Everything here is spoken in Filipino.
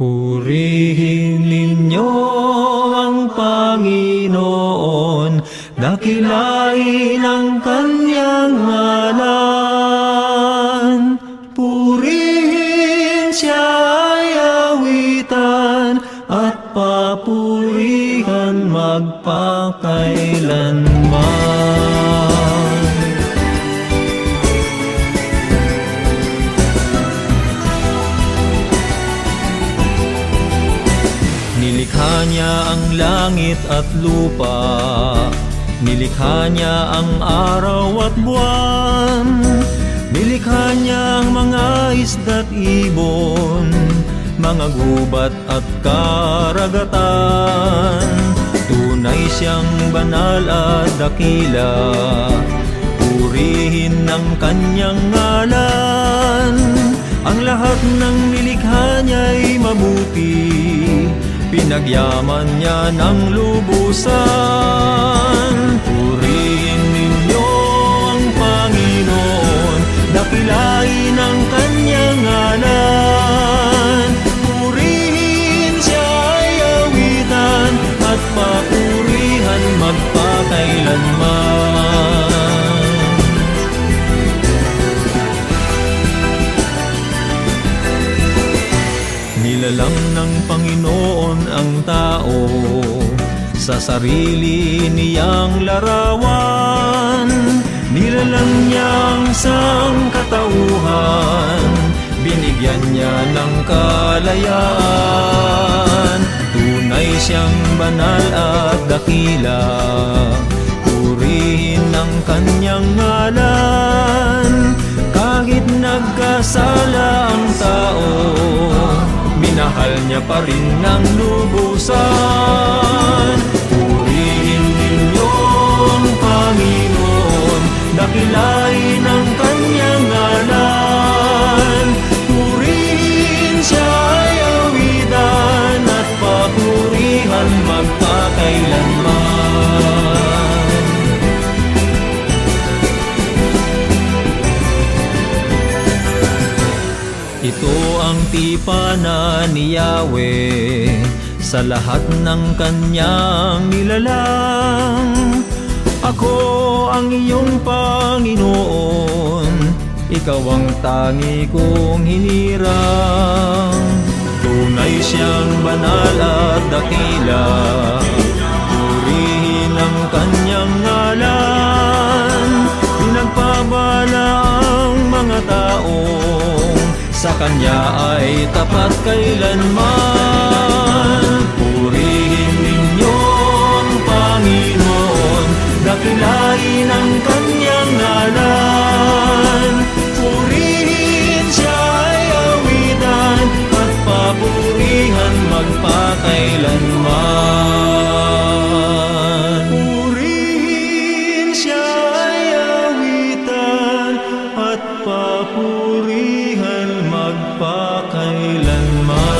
Purihin ninyo ang Panginoon, dakilain ang kanyang ngalan. Purihin siya ay awitan at papurihan magpakailanman. Nilikha niya ang langit at lupa. Nilikha niya ang araw at buwan. Nilikha niya ang mga isda't ibon Mga gubat at karagatan. Tunay siyang banal at dakila. Purihin ang kanyang ngalan. Ang lahat ng nilikha niya'y mabuti Pinagyaman niya ng lubusan Nilalang ng Panginoon ang tao Sa sarili niyang larawan. Nilalang niyang sangkatauhan. Binigyan niya ng kalayaan. Tunay siyang banal at dakila. Purihin ang kanyang ngalan niya pa rin ng lubusan. Purihin ang Panginoon Dakilain ang kanyang ngalan. Purihin siya ay awitan At papurihan magpakailanman. Ito ang tipana ni Yahweh sa lahat ng kanyang nilalang. Ako ang iyong Panginoon, ikaw ang tangi kong hinirang. Tunay siyang banal at dakila, sa Kanya ay tapat kailanman. Purihin ninyo ang Panginoon, dakilain ang Kanyang ngalan. pa kailanman.